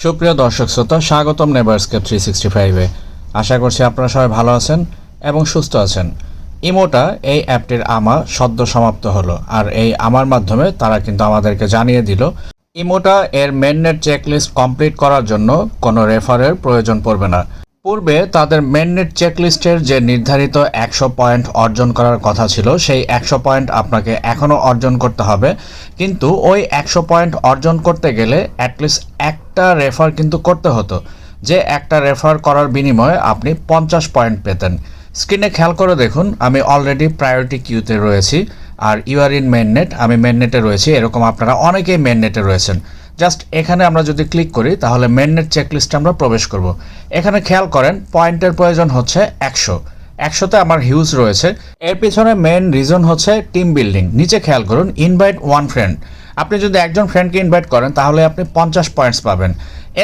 সুপ্রিয় দর্শক শ্রোতা, স্বাগতম নেবার্সকেপ থ্রি সিক্সটি ফাইভে আশা করছি আপনারা সবাই ভালো আছেন এবং সুস্থ আছেন। ইমোটা, এই অ্যাপটির আমা সদ্য সমাপ্ত হলো, আর এই আমার মাধ্যমে তারা কিন্তু আমাদেরকে জানিয়ে দিল, ইমোটা এর মেননেট চেকলিস্ট কমপ্লিট করার জন্য কোনো রেফারের প্রয়োজন পড়বে না। পূর্বে তাদের মেননেট চেকলিস্টের যে নির্ধারিত একশো পয়েন্ট অর্জন করার কথা ছিল, সেই একশো পয়েন্ট আপনাকে এখনও অর্জন করতে হবে। কিন্তু ওই একশো পয়েন্ট অর্জন করতে গেলে অ্যাটলিস্ট একটা রেফার কিন্তু করতে হতো, যে একটা রেফার করার বিনিময়ে আপনি পঞ্চাশ পয়েন্ট পেতেন। স্ক্রিনে খেয়াল করে দেখুন, আমি অলরেডি প্রায়োরিটি কিউতে রয়েছি, আর ইউ আর ইন মেননেট আমি মেননেটে রয়েছি, এরকম আপনারা অনেকেই মেননেটে রয়েছেন। জাস্ট এখানে আমরা যদি ক্লিক করি, তাহলে মেননেট চেকলিস্টে আমরা প্রবেশ করব। এখানে খেয়াল করেন, পয়েন্টের প্রয়োজন হচ্ছে একশো। একশোতে আমার হিউজ রয়েছে। এর পিছনে মেন রিজন হচ্ছে টিম বিল্ডিং নিচে খেয়াল করুন ইনভাইট ওয়ান ফ্রেন্ড আপনি যদি একজন ফ্রেন্ডকে ইনভাইট করেন, তাহলে আপনি পঞ্চাশ পয়েন্টস পাবেন।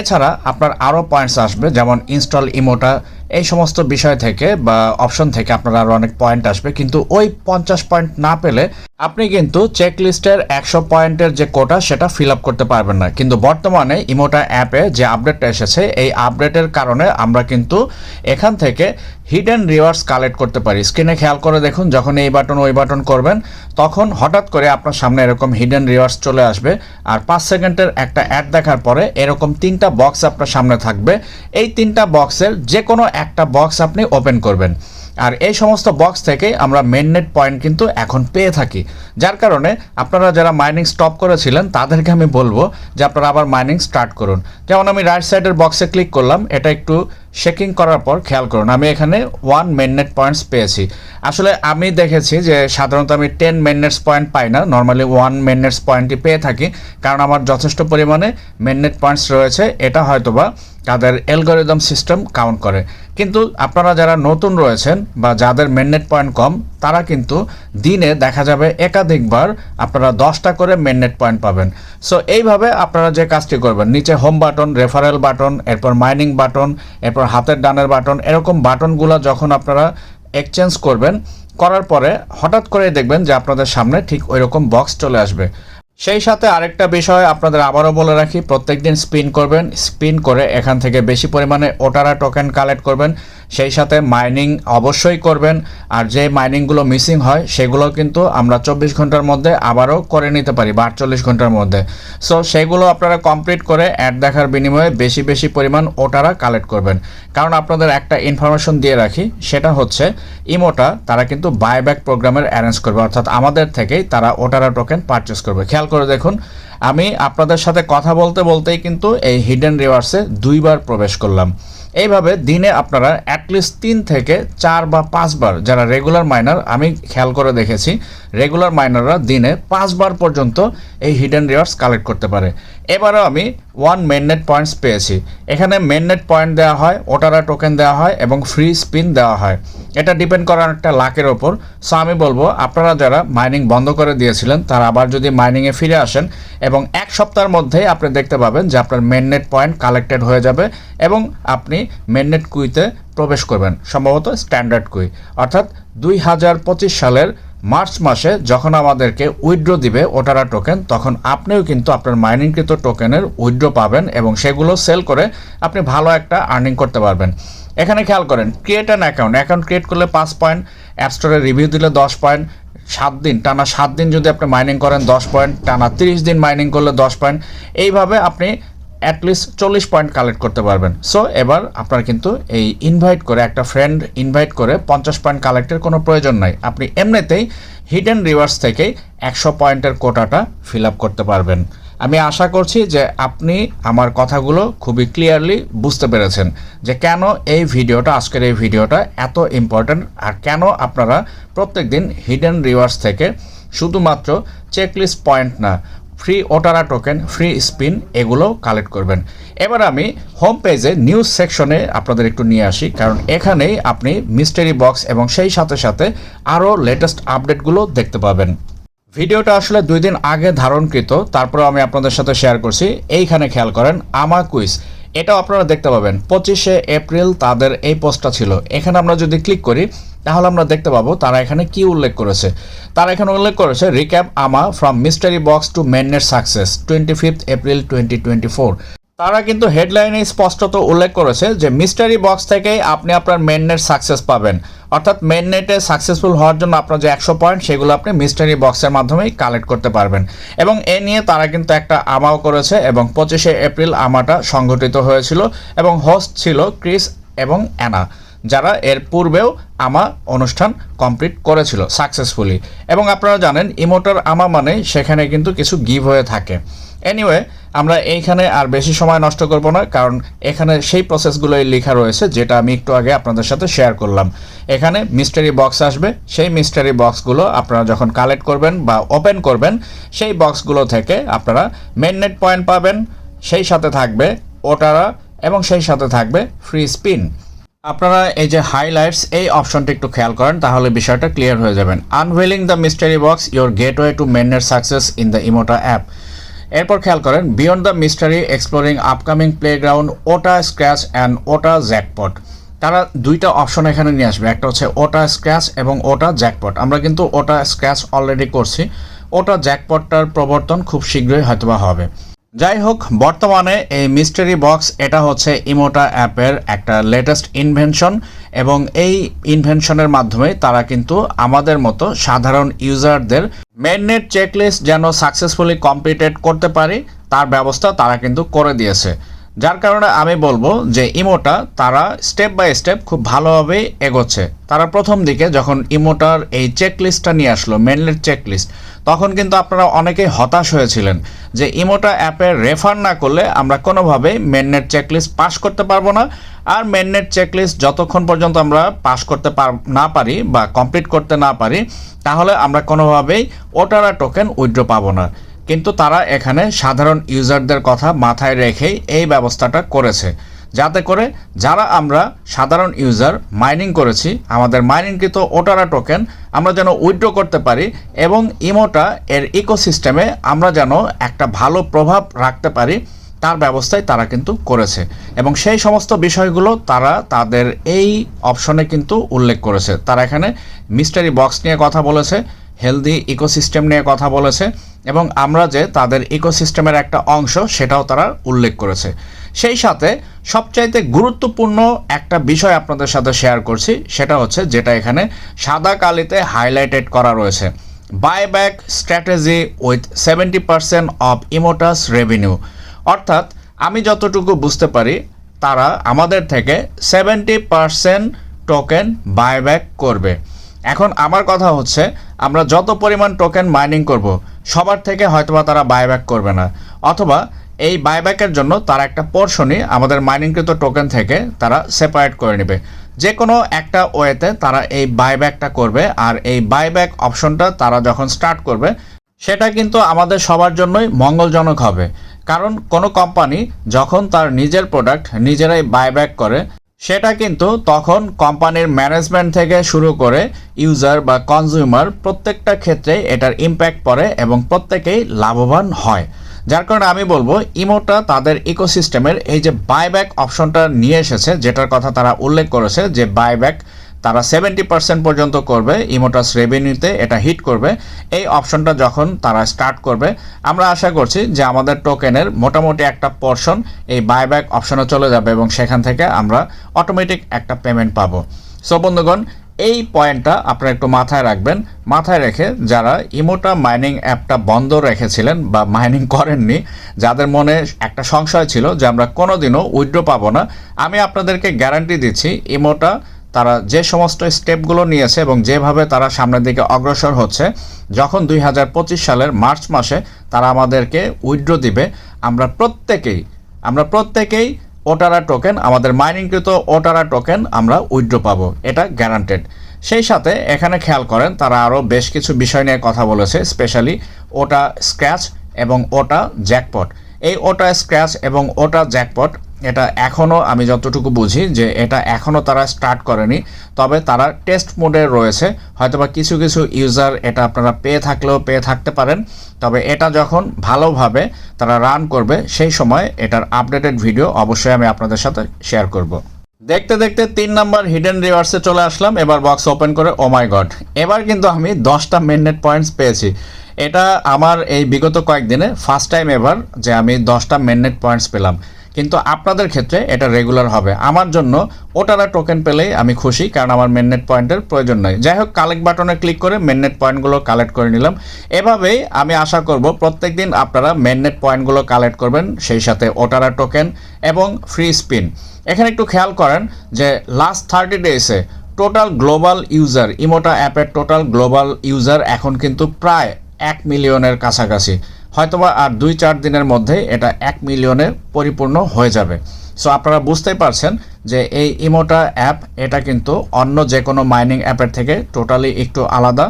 এছাড়া আপনার আরও পয়েন্টস আসবে, যেমন ইনস্টল ইমোটা এই সমস্ত বিষয় থেকে বা অপশন থেকে আপনার আরও অনেক পয়েন্ট আসবে, কিন্তু ওই পঞ্চাশ পয়েন্ট না পেলে আপনি কিন্তু চেক লিস্টের একশো পয়েন্টের যে কোটা, সেটা ফিল আপ করতে পারবেন না। কিন্তু বর্তমানে ইমোটা অ্যাপে যে আপডেটটা এসেছে, এই আপডেটের কারণে আমরা কিন্তু এখান থেকে হিডেন রিওয়ার্ডস কালেক্ট করতে পারি। স্ক্রিনে খেয়াল করে দেখুন, যখন এই বাটন ওই বাটন করবেন, তখন হঠাৎ করে আপনার সামনে এরকম হিডেন রিওয়ার্ডস চলে আসবে। আর পাঁচ সেকেন্ডের একটা অ্যাড দেখার পরে এরকম তিনটা বক্স আপনার সামনে থাকবে। এই তিনটা বক্সের যে কোনো একটা বক্স আপনি ওপেন করবেন। আর এই সমস্ত বক্স থেকে আমরা মেননেট পয়েন্ট কিন্তু এখন পেয়ে থাকি। যার কারণে আপনারা যারা মাইনিং স্টপ করেছিলেন, তাদেরকে আমি বলব যে আপনারা আবার মাইনিং স্টার্ট করুন। যেমন আমি রাইট সাইডের বক্সে ক্লিক করলাম, এটা একটু শেকিং করার পর খেয়াল করুন, আমি এখানে ওয়ান মেননেট পয়েন্টস পেয়েছি। আসলে আমি দেখেছি যে সাধারণত আমি টেন মেননেটস পয়েন্ট পাই না নর্মালি ওয়ান মেননেটস পয়েন্টই পেয়ে থাকি, কারণ আমার যথেষ্ট পরিমাণে মেননেট পয়েন্টস রয়েছে, এটা হয়তোবা তাদের অ্যালগোরিদম সিস্টেম কাউন্ট করে। কিন্তু আপনারা যারা নতুন রয়েছেন বা যাদের মেননেট পয়েন্ট কম, তারা কিন্তু দিনে দেখা যাবে একাধিকবার আপনারা দশটা করে মেননেট পয়েন্ট পাবেন। সো এইভাবে আপনারা যে কাজটি করবেন, নিচে হোম বাটন রেফারেল বাটন এরপর মাইনিং বাটন এরপর হাতের ডানের বাটন এরকম বাটনগুলো যখন আপনারা এক্সচেঞ্জ করবেন, করার পরে হঠাৎ করে দেখবেন যে আপনাদের সামনে ঠিক ওই রকম বক্স চলে আসবে। সেই সাথে আরেকটা বিষয় আপনাদের আবারও বলে রাখি প্রত্যেক দিন স্পিন করবেন স্পিন করে এখান থেকে বেশি পরিমাণে ওটারা টোকেন কালেক্ট করবেন, সেই সাথে মাইনিং অবশ্যই করবেন, আর যে মাইনিংগুলো মিসিং হয়, সেগুলো কিন্তু আমরা চব্বিশ ঘণ্টার মধ্যে আবারও করে নিতে পারি, বা আটচল্লিশ ঘণ্টার মধ্যে। সো সেগুলো আপনারা কমপ্লিট করে অ্যাড দেখার বিনিময়ে বেশি বেশি পরিমাণ ওটারা কালেক্ট করবেন। কারণ আপনাদের একটা ইনফরমেশন দিয়ে রাখি, সেটা হচ্ছে ইমোটা তারা কিন্তু বাইব্যাক প্রোগ্রামের অ্যারেঞ্জ করবে, অর্থাৎ আমাদের থেকেই তারা ওটারা টোকেন পারচেস করবে। খেয়াল করে দেখুন। আমি আপনাদের সাথে কথা বলতে বলতেই কিন্তু এই হিডেন রিভার্সে দুইবার প্রবেশ করলাম। এইভাবে দিনে আপনারা অ্যাটলিস্ট তিন থেকে চার বা পাঁচবার, যারা রেগুলার মাইনার আমি খেয়াল করে দেখেছি রেগুলার মাইনাররা দিনে পাঁচবার পর্যন্ত এই হিডেন রিওয়ার্ডস কালেক্ট করতে পারে। এবারও আমি ওয়ান মেননেট পয়েন্টস পেয়েছি। এখানে মেননেট পয়েন্ট দেওয়া হয়, ওটারা টোকেন দেওয়া হয় এবং ফ্রি স্পিন দেওয়া হয়। এটা ডিপেন্ড করার একটা লাকের ওপর। সো আমি বলব, আপনারা যারা মাইনিং বন্ধ করে দিয়েছিলেন, তারা আবার যদি মাইনিংয়ে ফিরে আসেন এবং এক সপ্তাহের মধ্যেই আপনি দেখতে পাবেন যে আপনার মেননেট পয়েন্ট কালেক্টেড হয়ে যাবে এবং আপনি মেননেট কুইতে প্রবেশ করবেন, সম্ভবত স্ট্যান্ডার্ড কুই। অর্থাৎ দুই হাজার পঁচিশ সালের মার্চ মাসে যখন আমাদেরকে উইথড্র দিবে ওটারা টোকেন তখন আপনিও কিন্তু আপনার মাইনিংকৃত টোকেনের উইড্রো পাবেন এবং সেগুলো সেল করে আপনি ভালো একটা আর্নিং করতে পারবেন। এখানে খেয়াল করেন create an account account create করলে পাঁচ পয়েন্ট অ্যাপ স্টোরে রিভিউ দিলে দশ পয়েন্ট সাত দিন, টানা সাত দিন যদি আপনি মাইনিং করেন দশ পয়েন্ট টানা তিরিশ দিন মাইনিং করলে দশ পয়েন্ট এইভাবে আপনি অ্যাটলিস্ট চল্লিশ পয়েন্ট কালেক্ট করতে পারবেন। সো এবার আপনার কিন্তু এই ইনভাইট করে, একটা ফ্রেন্ড ইনভাইট করে পঞ্চাশ পয়েন্ট কালেক্টের কোনো প্রয়োজন নাই। আপনি এমনিতেই হিডেন রিভার্স থেকেই একশো পয়েন্টের কোটাটা ফিল আপ করতে পারবেন। আমি আশা করছি যে আপনি আমার কথাগুলো খুবই ক্লিয়ারলি বুঝতে পেরেছেন যে কেন এই ভিডিওটা, আজকের এই ভিডিওটা এত ইম্পর্ট্যান্ট আর কেন আপনারা প্রত্যেক দিন হিডেন রিভার্স থেকে শুধুমাত্র চেকলিস্ট পয়েন্ট না ফ্রি ওটারা টোকেন ফ্রি স্পিন এগুলো কালেক্ট করবেন। এবার আমি হোম পেজে নিউজ সেকশনে আপনাদের একটু নিয়ে আসি, কারণ এখানেই আপনি মিস্টারি বক্স এবং সেই সাথে সাথে আরও লেটেস্ট আপডেটগুলো দেখতে পাবেন। ভিডিওটা আসলে দুই দিন আগে ধারণকৃত তারপরে আমি আপনাদের সাথে শেয়ার করছি। এইখানে খেয়াল করেন আমা কুইজ এটাও আপনারা দেখতে পাবেন। পঁচিশে এপ্রিল তাদের এই পোস্টটা ছিল। এখানে আমরা যদি ক্লিক করি, তাহলে আমরা দেখতে পাবো তারা এখানে কি উল্লেখ করেছে। তারা এখানে উল্লেখ করেছে, রিক্যাপ আমা from mystery box to mainnet success twenty fifth April twenty twenty four তারা কিন্তু হেডলাইনে স্পষ্টত উল্লেখ করেছে যে মিস্টারি বক্স থেকেই আপনি আপনার মেন নেট সাকসেস পাবেন। অর্থাৎ মেন নেটে সাকসেসফুল হওয়ার জন্য আপনার যে একশো পয়েন্ট সেগুলো আপনি মিস্টারি বক্সের মাধ্যমেই কালেক্ট করতে পারবেন। এবং এ নিয়ে তারা কিন্তু একটা আমাও করেছে এবং পঁচিশে এপ্রিল আমাটা সংগঠিত হয়েছিল এবং হোস্ট ছিল ক্রিস এবং অ্যানা, যারা এর পূর্বেও আমা অনুষ্ঠান কমপ্লিট করেছিল সাকসেসফুলি এবং আপনারা জানেন ইমোটার আমা মানে সেখানে কিন্তু কিছু গিভ হয়ে থাকে। এনিওয়ে আমরা এইখানে আর বেশি সময় নষ্ট করব না, কারণ এখানে সেই প্রসেসগুলোই লেখা রয়েছে, যেটা আমি একটু আগে আপনাদের সাথে শেয়ার করলাম। এখানে মিস্টারি বক্স আসবে। সেই মিস্টারি বক্সগুলো আপনারা যখন কালেক্ট করবেন বা ওপেন করবেন, সেই বক্সগুলো থেকে আপনারা মেননেট পয়েন্ট পাবেন, সেই সাথে থাকবে ওটারা এবং সেই সাথে থাকবে ফ্রি স্পিন আপনারা এই যে হাইলাইটস এই অপশনটা একটু খেয়াল করেন, তাহলে বিষয়টা ক্লিয়ার হয়ে যাবেন। Unveiling the mystery box your gateway to মেনের success in the ইমোটা app এরপর খেয়াল করেন beyond the mystery exploring upcoming playground ওটা স্ক্র্যাচ অ্যান্ড ওটা জ্যাকপট তারা দুইটা অপশন এখানে নিয়ে আসবে। একটা হচ্ছে ওটা স্ক্র্যাচ এবং ওটা জ্যাকপট আমরা কিন্তু ওটা স্ক্র্যাচ অলরেডি করছি। ওটা জ্যাকপটটার প্রবর্তন খুব শীঘ্রই হয়তোবা হবে। যাই হোক বর্তমানে এই মিস্টারি বক্স এটা হচ্ছে ইমোটা অ্যাপের একটা লেটেস্ট ইনভেনশন এবং এই ইনভেনশনের মাধ্যমে তারা কিন্তু আমাদের মতো সাধারণ ইউজারদের মেননেট চেকলিস্ট যেন সাকসেসফুলি কমপ্লিটেড করতে পারি, তার ব্যবস্থা তারা কিন্তু করে দিয়েছে। যার কারণে আমি বলব যে ইমোটা তারা স্টেপ বাই স্টেপ খুব ভালোভাবেই এগোচ্ছে। তারা প্রথম দিকে যখন ইমোটার এই চেকলিস্টটা নিয়ে আসলো মেনলেট চেকলিস্ট তখন কিন্তু আপনারা অনেকেই হতাশ হয়েছিলেন যে ইমোটা অ্যাপে রেফার না করলে আমরা কোনোভাবেই মেননেট চেকলিস্ট পাস করতে পারব না। আর মেননেট চেকলিস্ট যতক্ষণ পর্যন্ত আমরা পাস করতে না পারি বা কমপ্লিট করতে না পারি, তাহলে আমরা কোনোভাবেই ওটারা টোকেন উইথড্র পাবো না। কিন্তু তারা এখানে সাধারণ ইউজারদের কথা মাথায় রেখেই এই ব্যবস্থাটা করেছে। যাতে করে যারা আমরা সাধারণ ইউজার মাইনিং করেছি, আমাদের মাইনিংকৃত ওটারা টোকেন আমরা যেন উইথড্র করতে পারি এবং ইমোটা এর ইকোসিস্টেমে আমরা যেন একটা ভালো প্রভাব রাখতে পারি, তার ব্যবস্থায় তারা কিন্তু করেছে। এবং সেই সমস্ত বিষয়গুলো তারা তাদের এই অপশনে কিন্তু উল্লেখ করেছে। তারা এখানে মিস্টারি বক্স নিয়ে কথা বলেছে, হেলদি ইকোসিস্টেম নিয়ে কথা বলেছে এবং আমরা যে তাদের ইকোসিস্টেমের একটা অংশ, সেটাও তারা উল্লেখ করেছে। সেই সাথে সবচাইতে গুরুত্বপূর্ণ একটা বিষয় আপনাদের সাথে শেয়ার করছি, সেটা হচ্ছে যেটা এখানে সাদা কালিতে হাইলাইটেড করা রয়েছে। Buyback strategy with seventy percent of ইমোটাস revenue অর্থাৎ আমি যতটুকু বুঝতে পারি, তারা আমাদের থেকে সেভেন্টি পার্সেন্ট টোকেন বাইব্যাক করবে। এখন আমার কথা হচ্ছে, আমরা যত পরিমাণ টোকেন মাইনিং করব সবার থেকে হয়তোবা তারা বাইব্যাক করবে না। অথবা এই বাইব্যাকের জন্য তারা একটা পোর্শনই আমাদের মাইনিংকৃত টোকেন থেকে তারা সেপারেট করে নেবে। যে কোনো একটা ওয়েতে তারা এই বাইব্যাকটা করবে আর এই বাইব্যাক অপশনটা তারা যখন স্টার্ট করবে, সেটা কিন্তু আমাদের সবার জন্যই মঙ্গলজনক হবে। কারণ কোনো কোম্পানি যখন তার নিজের প্রোডাক্ট নিজেরাই বাইব্যাক করে সেটা কিন্তু তখন কোম্পানির ম্যানেজমেন্ট থেকে শুরু করে ইউজার বা কনজিউমার প্রত্যেকটা ক্ষেত্রে এটার ইম্প্যাক্ট পড়ে এবং প্রত্যেকেই লাভবান হয়। যার কারণে আমি বলব, ইমোটা তাদের ইকোসিস্টেমের এই যে বাইব্যাক অপশনটা নিয়ে এসেছে, যেটার কথা তারা উল্লেখ করেছে যে বাইব্যাক তারা সেভেন্টি পার্সেন্ট পর্যন্ত করবে ইমোটাস রেভিনিউতে এটা হিট করবে। এই অপশনটা যখন তারা স্টার্ট করবে, আমরা আশা করছি যে আমাদের টোকেনের মোটামুটি একটা পোর্শন এই বাইব্যাক অপশনে চলে যাবে এবং সেখান থেকে আমরা অটোমেটিক একটা পেমেন্ট পাবো। সো বন্ধুগণ, এই পয়েন্টটা আপনারা একটু মাথায় রাখবেন। মাথায় রেখে যারা ইমোটা মাইনিং অ্যাপটা বন্ধ রেখেছিলেন বা মাইনিং করেননি, যাদের মনে একটা সংশয় ছিল যে আমরা কোনোদিনও উইড্রো পাবো না, আমি আপনাদেরকে গ্যারান্টি দিচ্ছি ইমোটা তারা যে সমস্ত স্টেপগুলো নিয়েছে এবং যেভাবে তারা সামনের দিকে অগ্রসর হচ্ছে, যখন দুই হাজার পঁচিশ সালের মার্চ মাসে তারা আমাদেরকে উইথড্র দিবে, আমরা প্রত্যেকেই আমরা প্রত্যেকেই ওটারা টোকেন, আমাদের মাইনিংকৃত ওটারা টোকেন আমরা উইড্রো পাবো, এটা গ্যারান্টেড সেই সাথে এখানে খেয়াল করেন, তারা আরও বেশ কিছু বিষয় নিয়ে কথা বলেছে স্পেশালি ওটা স্ক্র্যাচ এবং ওটা জ্যাকপট এই ওটা স্ক্র্যাচ এবং ওটা জ্যাকপট এটা এখনও আমি যতটুকু বুঝি যে এটা এখনও তারা স্টার্ট করেনি, তবে তারা টেস্ট মোডে রয়েছে। হয়তোবা কিছু কিছু ইউজার এটা আপনারা পেয়ে থাকলেও পেয়ে থাকতে পারেন, তবে এটা যখন ভালোভাবে তারা রান করবে, সেই সময় এটার আপডেটেড ভিডিও অবশ্যই আমি আপনাদের সাথে শেয়ার করব। দেখতে দেখতে তিন নাম্বার হিডেন রিভার্সে চলে আসলাম, এবার বক্স ওপেন করে ও মাই গড এবার কিন্তু আমি দশটা মেননেট পয়েন্টস পেয়েছি। এটা আমার এই বিগত কয়েকদিনে ফার্স্ট টাইম এবার যে আমি দশটা মেননেট পয়েন্টস পেলাম। কিন্তু আপনাদের ক্ষেত্রে এটা রেগুলার হবে। আমার জন্য ওটারা টোকেন পেলেই আমি খুশি, কারণ আমার মেননেট পয়েন্টের প্রয়োজন নয় যাই হোক কালেক্ট বাটনে ক্লিক করে মেননেট পয়েন্টগুলো কালেক্ট করে নিলাম। এভাবেই আমি আশা করব প্রত্যেক দিন আপনারা মেননেট পয়েন্টগুলো কালেক্ট করবেন, সেই সাথে ওটারা টোকেন এবং ফ্রি স্পিন এখানে একটু খেয়াল করেন যে লাস্ট থার্টি ডেজে টোটাল গ্লোবাল ইউজার ইমোটা অ্যাপের টোটাল গ্লোবাল ইউজার এখন কিন্তু প্রায় এক মিলিয়নের কাছাকাছি। হয়তোবা আর দুই চার দিনের মধ্যে এটা এক মিলিয়নে পরিপূর্ণ হয়ে যাবে। সো আপনারা বুঝতেই পারছেন যে এই ইমোটা অ্যাপ, এটা কিন্তু অন্য যে কোনো মাইনিং অ্যাপের থেকে টোটালি একটু আলাদা।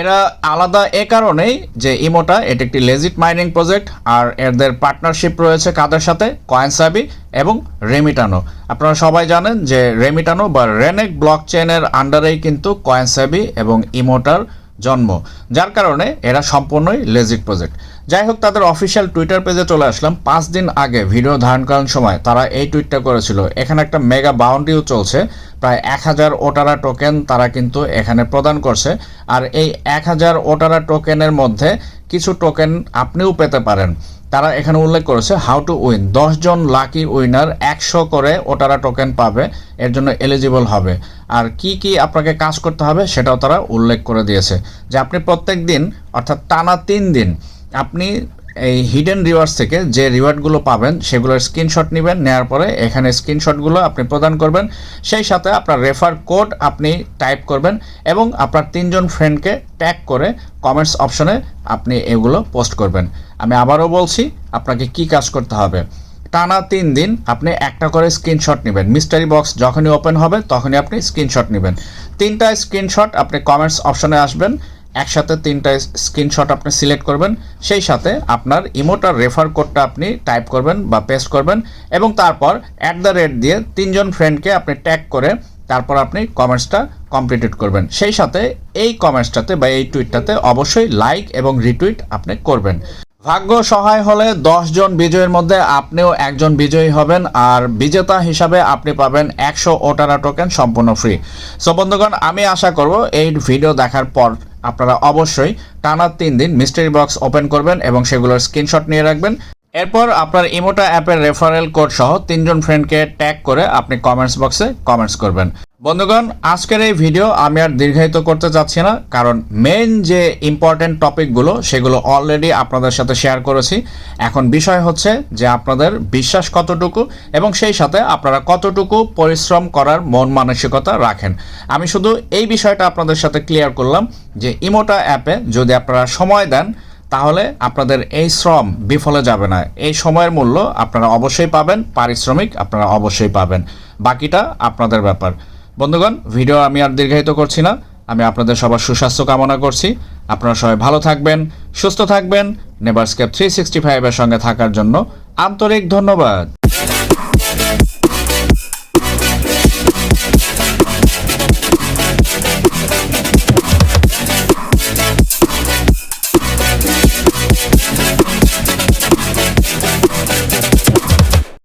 এরা আলাদা এ কারণেই যে ইমোটা, এটি একটি লেজিট মাইনিং প্রজেক্ট, আর এদের পার্টনারশিপ রয়েছে কাদের সাথে? কয়েনসাবি এবং রেমিটানো আপনারা সবাই জানেন যে রেমিটানো বা রেনেক ব্লক চেনের আন্ডারেই কিন্তু কয়েনসাবি এবং ইমোটার জন্ম, যার কারণে এরা সম্পূর্ণই লেজিট প্রজেক্ট। যাই হোক তাদের অফিসিয়াল টুইটার পেজে চলে আসলাম। পাঁচ দিন আগে ভিডিও ধারণ করার সময় তারা এই টুইটটা করেছিল। এখানে একটা মেগা বাউন্ডিও চলছে। প্রায় এক হাজার ওটারা টোকেন তারা কিন্তু এখানে প্রদান করছে। আর এই এক হাজার ওটারা টোকেনের মধ্যে কিছু টোকেন আপনিও পেতে পারেন। তারা এখানে উল্লেখ করেছে, হাউ টু উইন। জন লাকি উইনার একশো করে ওটারা টোকেন পাবে, এর জন্য এলিজিবল হবে। আর কি কি আপনাকে কাজ করতে হবে সেটাও তারা উল্লেখ করে দিয়েছে। যে আপনি প্রত্যেক দিন, অর্থাৎ টানা তিন দিন আপনি এই হিডেন রিওয়ার্ডস থেকে যে রিওয়ার্ডগুলো পাবেন, সেগুলোর স্ক্রিনশট নেবেন নেওয়ার পরে এখানে স্ক্রিনশটগুলো আপনি প্রদান করবেন। সেই সাথে আপনার রেফার কোড আপনি টাইপ করবেন এবং আপনার তিনজন ফ্রেন্ডকে ট্যাগ করে কমেন্টস অপশনে আপনি এগুলো পোস্ট করবেন। আমি আবারও বলছি, আপনাকে কি কাজ করতে হবে? টানা তিন দিন আপনি একটা করে স্ক্রিনশট নেবেন। মিস্টারি বক্স যখনই ওপেন হবে, তখনই আপনি স্ক্রিনশট নেবেন। তিনটা স্ক্রিনশট আপনি কমেন্টস অপশনে আসবেন। একসাথে তিনটা স্ক্রিনশট আপনি সিলেক্ট করবেন, সেই সাথে আপনার ইমোটার রেফার কোডটা আপনি টাইপ করবেন বা পেস্ট করবেন এবং তারপর অ্যাট দ্য রেট দিয়ে তিনজন ফ্রেন্ডকে আপনি ট্যাগ করে তারপর আপনি কমেন্টসটা কমপ্লিটেড করবেন। সেই সাথে এই কমেন্টসটাতে বা এই টুইটটাতে অবশ্যই লাইক এবং রিটুইট আপনি করবেন। ভাগ্য সহায় হলে জন বিজয়ীর মধ্যে আপনিও একজন বিজয়ী হবেন আর বিজেতা হিসাবে আপনি পাবেন একশো ওটারা টোকেন সম্পূর্ণ ফ্রি সো বন্ধুগণ, আমি আশা করব এই ভিডিও দেখার পর আপনারা অবশ্যই টানা তিন দিন মিস্টারি বক্স ওপেন করবেন এবং সেগুলোর স্ক্রিনশট নিয়ে রাখবেন। এরপর আপনার ইমোটা অ্যাপের রেফারেল কোড সহ তিনজন ফ্রেন্ডকে ট্যাগ করে আপনি কমেন্টস বক্সে কমেন্টস করবেন। বন্ধুগণ, আজকের এই ভিডিও আমি আর দীর্ঘায়িত করতে চাচ্ছি না, কারণ মেইন যে ইম্পর্টেন্ট টপিকগুলো সেগুলো অলরেডি আপনাদের সাথে শেয়ার করেছি। এখন বিষয় হচ্ছে যে আপনাদের বিশ্বাস কতটুকু এবং সেই সাথে আপনারা কতটুকু পরিশ্রম করার মন মানসিকতা রাখেন। আমি শুধু এই বিষয়টা আপনাদের সাথে ক্লিয়ার করলাম যে ইমোটা অ্যাপে যদি আপনারা সময় দেন, তাহলে আপনাদের এই শ্রম বিফলে যাবে না। এই সময়ের মূল্য আপনারা অবশ্যই পাবেন, পারিশ্রমিক আপনারা অবশ্যই পাবেন। বাকিটা আপনাদের ব্যাপার। বন্ধুগণ, ভিডিও আমি আর দীর্ঘায়িত করছি না। আমি আপনাদের সবার সুস্বাস্থ্য কামনা করছি। আপনারা সবাই ভালো থাকবেন, সুস্থ থাকবেন। নেবার স্কেপ থ্রি সিক্সটি ফাইভের সঙ্গে থাকার জন্য আন্তরিক ধন্যবাদ।